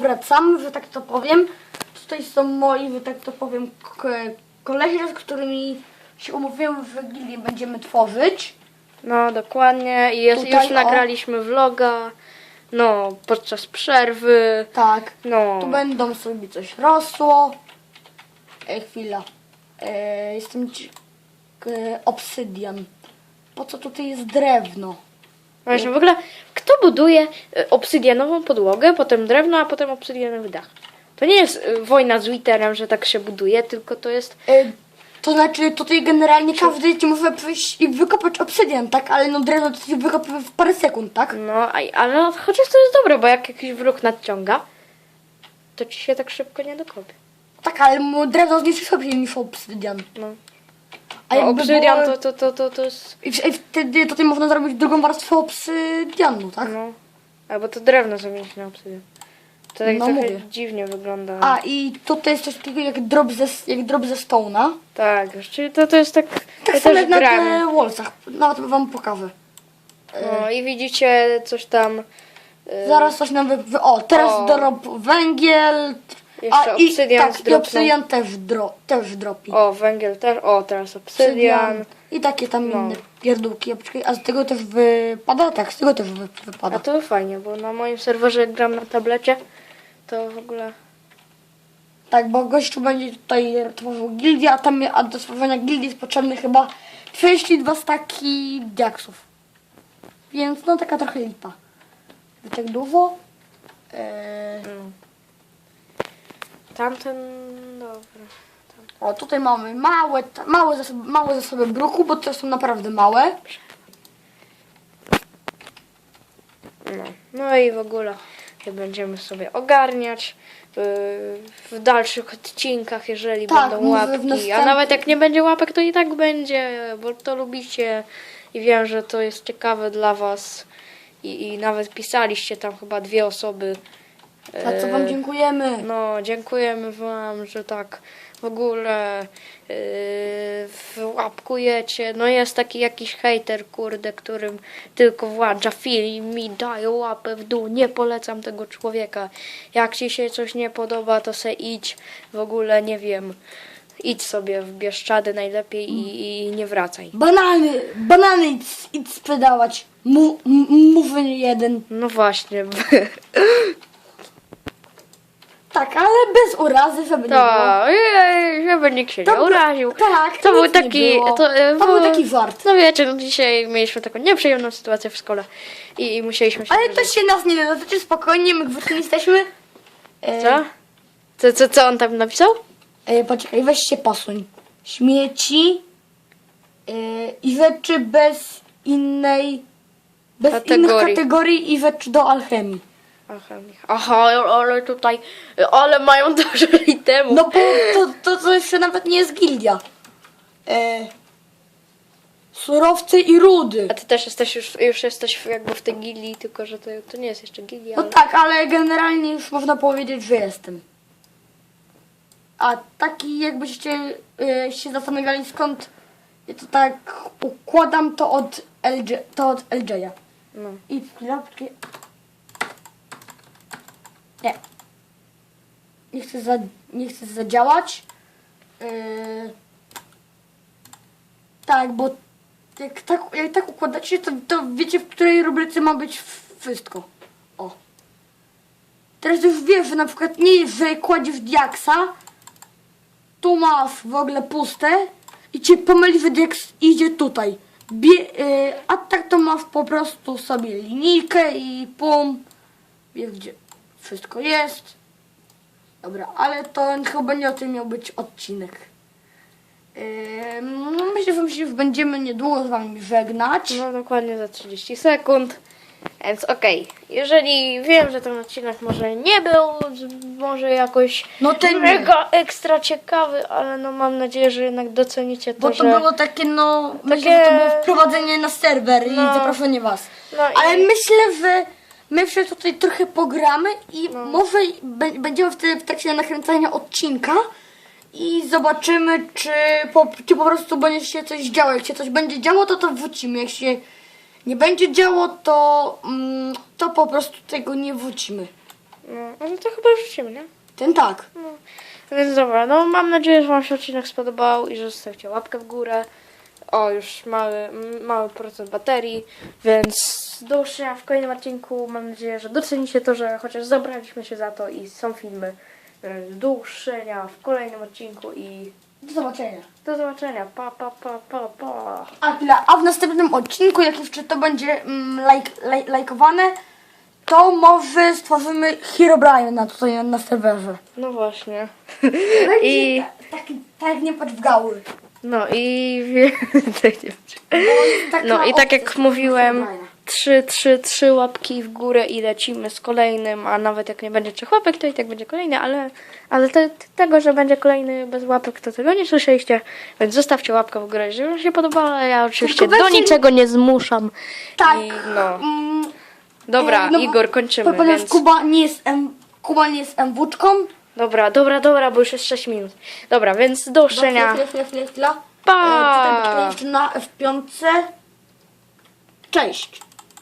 powracamy, że tak to powiem. Tutaj są moi, że tak to powiem, kolesie, z którymi się umówiłem w Wigilię będziemy tworzyć. No, dokładnie. I jest, Tutaj, już o. nagraliśmy vloga. No, podczas przerwy. Tak. No. Tu będą sobie coś rosło. E, chwila. E, jestem ci... E, obsydian. Po co tutaj jest drewno? Właśnie, w ogóle, kto buduje e, obsydianową podłogę, potem drewno, a potem obsydianowy dach? To nie jest e, wojna z Witterem, że tak się buduje, tylko to jest... E, to znaczy tutaj generalnie każdy ci może przyjść i wykopać obsydian, tak? Ale no drewno to się wykopie w parę sekund, tak? No, a- ale chociaż to jest dobre, bo jak jakiś wróg nadciąga, to ci się tak szybko nie dokopie. Tak, ale mu drewno zniszczy szybciej niż obsydian. No. A A jakby obsydian było- to, to, to, to, to jest... I, w- I wtedy tutaj można zrobić drugą warstwę obsydianu, tak? No. Albo to drewno zamienić na obsydian. To tak No trochę mówię. dziwnie wygląda. A i tutaj jest coś takiego jak drop ze, jak drop ze stone'a. Tak, czyli to, to jest tak... Tak ja samo jak na te wallsach. Nawet wam pokażę. No i widzicie coś tam... y, Zaraz coś nam wy... O, teraz O. drop węgiel. Jeszcze A i obsydian tak, i zdropnął. obsydian też, dro, też dropi. O, węgiel też. O, teraz obsydian. I takie tam No. inne pierdółki. A poczekaj, A z tego też wypada? Tak, z tego też wy, A wypada. to fajnie, bo na moim serwerze jak gram na tablecie, to w ogóle... Tak, bo gościu będzie tutaj tworzył gildię, a tam a do stworzenia gildii jest potrzebny chyba 32 staki diaksów. Więc no taka trochę lipa. Tak dużo? Eee, No. Tamten... Dobra. o, tutaj mamy małe, małe, zasoby, małe zasoby bruku, bo to są naprawdę małe. No. no i w ogóle będziemy sobie ogarniać yy, w dalszych odcinkach, jeżeli Tak, będą łapki. A nawet jak nie będzie łapek, to i tak będzie, bo to lubicie i wiem, że to jest ciekawe dla was. I, i nawet pisaliście tam chyba dwie osoby. Za co wam yy, dziękujemy. No, dziękujemy Wam, że tak w ogóle yy, łapkujecie. No jest taki jakiś hejter, kurde, którym tylko władza film mi daje łapę w dół. Nie polecam tego człowieka. Jak ci się coś nie podoba, to se idź. W ogóle nie wiem. Idź sobie w Bieszczady najlepiej i, i nie wracaj. Banany, banany idź, idź sprzedawać. Mu, m- jeden. No właśnie. Tak, ale bez urazy, żeby nie było. To, żeby nikt się nie To- uraził. Tak, To był nic nie taki. było. To, e, to był taki żart. No wiecie, no dzisiaj mieliśmy taką nieprzyjemną sytuację w szkole i, i musieliśmy się. Ale to się nas nie dotyczy, spokojnie, my gwóźdź jesteśmy. E, Co? Co, co? co on tam napisał? E, poczekaj, weź się posuń. Śmieci e, i rzeczy bez innej, bez innych Kategorii. kategorii i rzeczy do alchemii. Aha, Aha, ale tutaj. Ale mają dużo itemów. No bo to, to, to jeszcze nawet nie jest gildia. E, surowce i rudy. A ty też jesteś już, już jesteś jakby w tej gildii, tylko że to, to nie jest jeszcze gildia. No Ale... tak, ale generalnie już można powiedzieć, że jestem. A taki jakbyście e, się zastanawiali skąd ja to tak układam to od LJ, to od LJ-a. No. I chwileczkę. Nie. Nie chcę, za, nie chcę zadziałać. Yy... Tak, bo jak tak, jak tak układacie, to, to wiecie, w której rubryce ma być wszystko. O. Teraz już wiesz, że na przykład nie jest, że kładziesz diaksa, tu masz w ogóle puste i cię pomyli, że diaks idzie tutaj. Bie, y, a tak to masz po prostu sobie linijkę i pum, wiesz gdzie wszystko jest. Dobra, ale to chyba nie o tym miał być odcinek. Yy, no myślę, że my się już będziemy niedługo z wami żegnać. No dokładnie za 30 sekund. Więc okej, jeżeli wiem, że ten odcinek może nie był może jakoś No ten nie. mega ekstra ciekawy, ale no mam nadzieję, że jednak docenicie to, Bo to że... było takie, no, myślę, że to było wprowadzenie na serwer No. i zaproszenie was. No i- Ale myślę, że my jeszcze tutaj trochę pogramy i No. może będziemy wtedy w trakcie nakręcania odcinka i zobaczymy, czy po, czy po prostu będzie się coś działo. Jak się coś będzie działo, to to wrócimy. Jak się nie będzie działo, to, mm, to po prostu tego nie wrócimy. No, ale to chyba wrzucimy, nie? Ten tak. Więc dobra, no mam nadzieję, że Wam się odcinek spodobał i że zostawcie łapkę w górę. O, już mały, mały procent baterii, więc do usłyszenia w kolejnym odcinku. Mam nadzieję, że docenicie to, że chociaż zabraliśmy się za to i są filmy. Więc Do usłyszenia w kolejnym odcinku i Do zobaczenia. do zobaczenia. Pa, pa, pa, pa, pa. A, chwila, a w następnym odcinku, jak jeszcze to będzie mm, lajk, laj, lajkowane, to może stworzymy Herobrine tutaj na serwerze. No właśnie. I taki, tak jak nie patrz w gały. No i tak nie. Taka No i tak jak mówiłem, trzy, trzy, trzy łapki w górę i lecimy z kolejnym, a nawet jak nie będzie trzech łapek, to i tak będzie kolejny, ale, ale te, tego, że będzie kolejny bez łapek, to tego nie słyszeliście, więc zostawcie łapkę w górę, jeżeli wam się podoba, ja oczywiście do niczego nie zmuszam. Tak. I no, Mm, dobra, e, no Igor, kończymy, więc... Kuba nie jest M, Kuba nie jest MWczką. Dobra, dobra, dobra, bo już jest 6 minut. Dobra, więc do usłyszenia. Chwila, chwila, chwila, chwila. Pa! E, Tutaj na F5. Cześć.